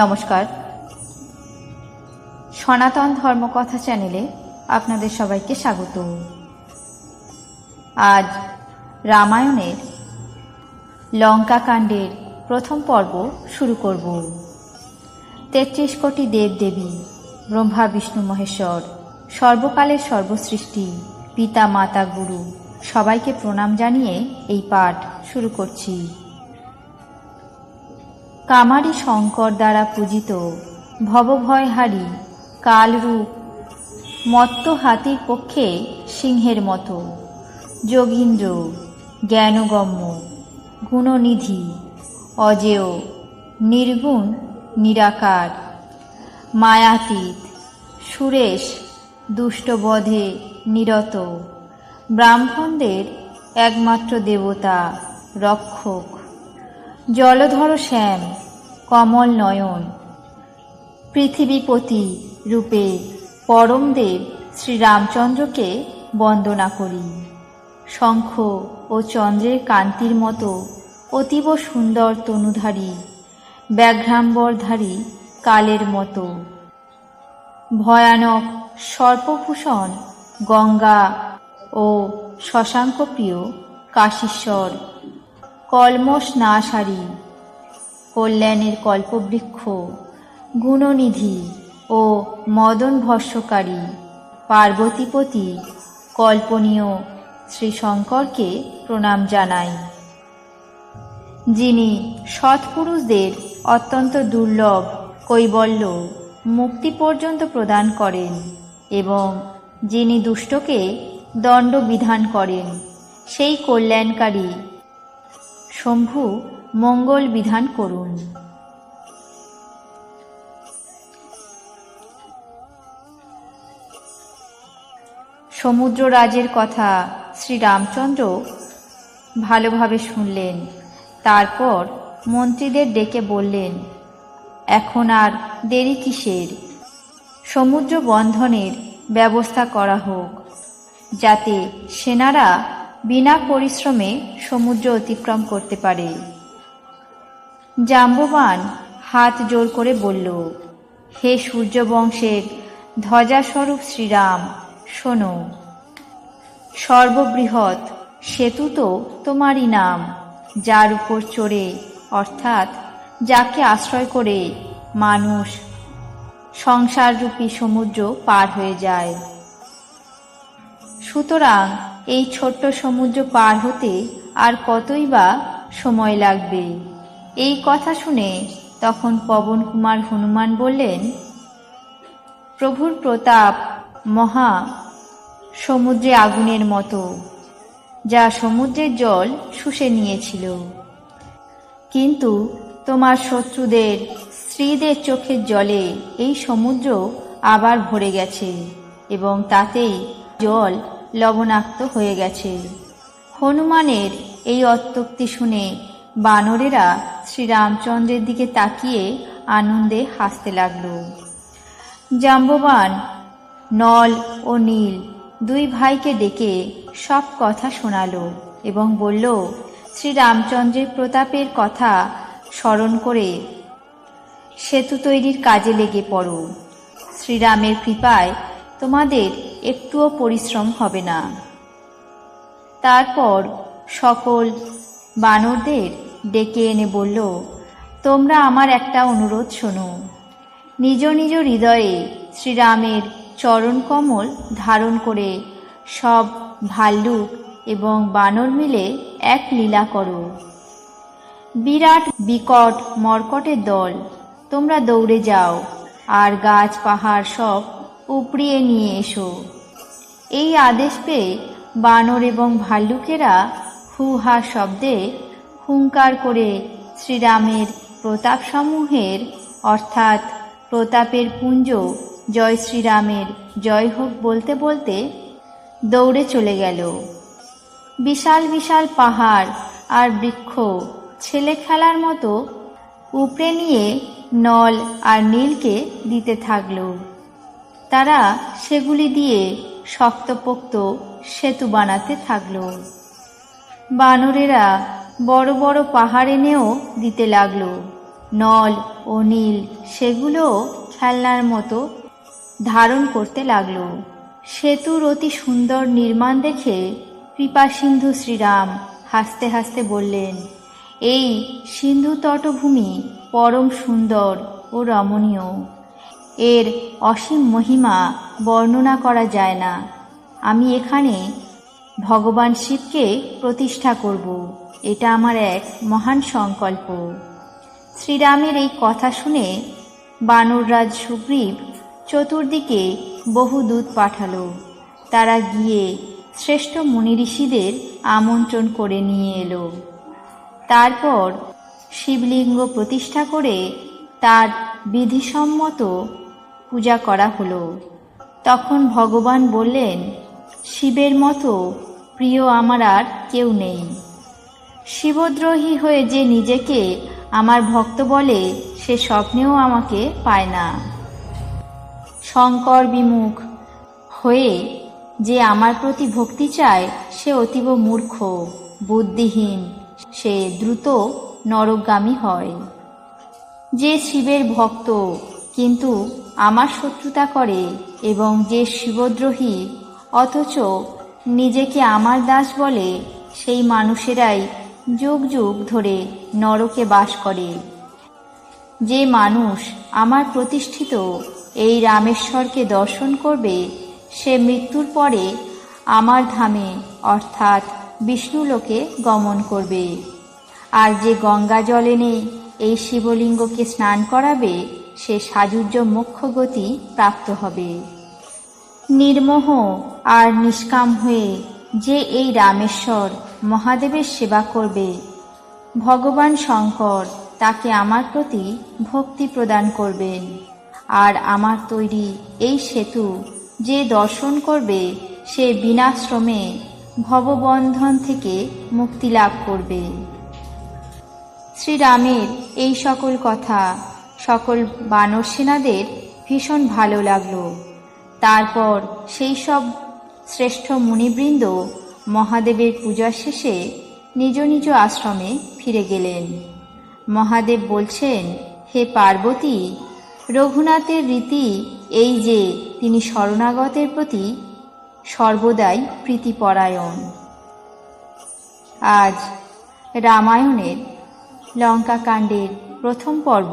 নমস্কার। সনাতন ধর্মকথা চ্যানেলে আপনাদের সবাইকে স্বাগত। আজ রামায়ণের লঙ্কাকাণ্ডের প্রথম পর্ব শুরু করব। তেত্রিশ কোটি দেবদেবী, ব্রহ্মা, বিষ্ণু, মহেশ্বর, সর্বকালের সর্বসৃষ্টি, পিতা, মাতা, গুরু সবাইকে প্রণাম জানিয়ে এই পাঠ শুরু করছি। কামারি শঙ্কর দ্বারা পূজিত ভবভয়হারী কালরূপ মত্ত হাতির পক্ষে সিংহের মতো। যোগীন্দ্র, জ্ঞানগম্য, গুণনিধি, অজেয়, নির্গুণ, নিরাকার, মায়াতীত, সুরেশ, দুষ্টবধে, নিরত। ব্রাহ্মণদের একমাত্র দেবতা, রক্ষক। জলধর শ্যাম, কমল নয়ন। পৃথিবীপতি রূপে পরমদেব শ্রীরামচন্দ্রকে বন্দনা করি। শঙ্খ ও চন্দ্রের কান্তির মতো অতীব সুন্দর তনুধারী, ব্যাঘ্রাম্বরধারী কালের মতো। ভয়ানক সর্পভূষণ গঙ্গা ও শশাঙ্কপ্রিয় কাশীশ্বর কলমস নাশারি, কল্যাণের কল্পবৃক্ষ, গুণনিধি ও মদন ভস্যকারী, পার্বতীপতি, কল্পনীয় শ্রী শঙ্করকে প্রণাম জানাই। যিনি সৎপুরুষদের অত্যন্ত দুর্লভ কৈবল্য মুক্তি পর্যন্ত প্রদান করেন এবং যিনি দুষ্টকে দণ্ড বিধান করেন, সেই কল্যাণকারী শম্ভু মঙ্গল বিধান করুন। সমুদ্ররাজের কথা শ্রীরামচন্দ্র ভালোভাবে শুনলেন। তারপর মন্ত্রীদের ডেকে বললেন, এখন আর দেরি কিসের? সমুদ্র বন্ধনের ব্যবস্থা করা হোক, যাতে সেনারা বিনা পরিশ্রমে সমুদ্র অতিক্রম করতে পারে। জাম্ববান হাত জোর করে বলল, হে সূর্যবংশের ধ্বজাস্বরূপ শ্রীরাম, শোনো, সর্ববৃহৎ সেতু তো তোমারই নাম, যার উপর চড়ে, অর্থাৎ যাকে আশ্রয় করে মানুষ সংসাররূপী সমুদ্র পার হয়ে যায়। সুতরাং এই ছোট্ট সমুদ্র পার হতে আর কতই বা সময় লাগবে? এই কথা শুনে তখন পবন কুমার হনুমান বললেন, প্রভুর প্রতাপ মহা সমুদ্রে আগুনের মতো, যা সমুদ্রের জল শুষে নিয়েছিল। কিন্তু তোমার শত্রুদের, স্ত্রীদের চোখের জলে এই সমুদ্র আবার ভরে গেছে এবং তাতেই জল লবণাক্ত হয়ে গেছে। হনুমানের এই অত্যক্তি শুনে বানরেরা শ্রীরামচন্দ্রের দিকে তাকিয়ে আনন্দে হাসতে লাগল। জাম্ববান, নল ও নীল দুই ভাইকে ডেকে সব কথা শোনালো এবং বলল, শ্রীরামচন্দ্রের প্রতাপের কথা স্মরণ করে সেতু তৈরির কাজে লেগে পড়ো। শ্রীরামের কৃপায় তোমাদের একটুও পরিশ্রম হবে না। তারপর সকল বানরদের ডেকে এনে বলল, তোমরা আমার একটা অনুরোধ শোনো। নিজ নিজ হৃদয়ে শ্রীরামের চরণ কমল ধারণ করে সব ভাল্লুক এবং বানর মিলে এক লীলা করো। বিরাট বিকট মর্কটের দল, তোমরা দৌড়ে যাও, আর গাছ পাহাড় সব উপড়িয়ে নিয়ে এসো। এই আদেশ পেয়ে বানর এবং ভাল্লুকেরা হুহা শব্দে হুঙ্কার করে শ্রীরামের প্রতাপসমূহের, অর্থাৎ প্রতাপের পুঞ্জ জয় শ্রীরামের জয় হোক বলতে বলতে দৌড়ে চলে গেল। বিশাল বিশাল পাহাড় আর বৃক্ষ ছেলে খেলার মতো উপড়ে নিয়ে নল আর নীলকে দিতে থাকল। তারা সেগুলি দিয়ে শক্তপোক্ত সেতু বানাতে থাকল। বানরেরা বড় বড় পাহাড় এনেও দিতে লাগল। নল ও নীল সেগুলো খেলনার মতো ধারণ করতে লাগল। সেতুর অতি সুন্দর নির্মাণ দেখে কৃপা সিন্ধু শ্রীরাম হাসতে হাসতে বললেন, এই সিন্ধু তটভূমি পরম সুন্দর ও রমণীয়। এর অসীম মহিমা বর্ণনা করা যায় না। আমি এখানে ভগবান শিবকে প্রতিষ্ঠা করব। এটা আমার এক মহান সংকল্প। শ্রীরামের এই কথা শুনে বানররাজ সুগ্রীব চতুর্দিকে বহু দূত পাঠালো। তারা গিয়ে শ্রেষ্ঠ মুনি ঋষিদের আমন্ত্রণ করে নিয়ে এলো। তারপর শিবলিঙ্গ প্রতিষ্ঠা করে তার বিধিসম্মত পূজা করা হলো। তখন ভগবান বললেন, শিবের মতো প্রিয় আমার আর কেউ নেই। শিবদ্রোহী হয়ে যে নিজেকে আমার ভক্ত বলে, সে স্বপ্নেও আমাকে পায় না। শঙ্কর বিমুখ হয়ে যে আমার প্রতি ভক্তি চায়, সে অতীব মূর্খ, বুদ্ধিহীন, সে দ্রুত নরকগামী হয়। যে শিবের ভক্ত, কিন্তু আমার শত্রুতা করে এবং যে শিবদ্রোহী, অথচ নিজেকে আমার দাস বলে সেই মানুষেরাই যুগ যুগ ধরে নরকে বাস করে। যে মানুষ আমার প্রতিষ্ঠিত এই রামেশ্বরকে দর্শন করবে, সে মৃত্যুর পরে আমার ধামে অর্থাৎ বিষ্ণুলোকে গমন করবে। আর যে গঙ্গা জল এনে এই শিবলিঙ্গকে স্নান করাবে সে সাজুজ্য মোক্ষ গতি প্রাপ্ত হবে। নির্মোহ আর নিষ্কাম হয়ে যে এই রামেশ্বর মহাদেবের সেবা করবে, ভগবান শঙ্কর তাকে আমার প্রতি ভক্তি প্রদান করবেন। আর আমার তৈরি এই সেতু যে দর্শন করবে, সে বিনাশ্রমে ভববন্ধন থেকে মুক্তি লাভ করবে। শ্রীরামের এই সকল কথা সকল বানর সেনাদের ভীষণ ভালো লাগল। তারপর সেই সব শ্রেষ্ঠ মুনিবৃন্দ মহাদেবের পূজা শেষে নিজ নিজ আশ্রমে ফিরে গেলেন। মহাদেব বলছেন, হে পার্বতী, রঘুনাথের রীতি এই যে তিনি শরণাগতের প্রতি সর্বদাই প্রীতিপরায়ণ। আজ রামায়ণের লঙ্কাকাণ্ডের প্রথম পর্ব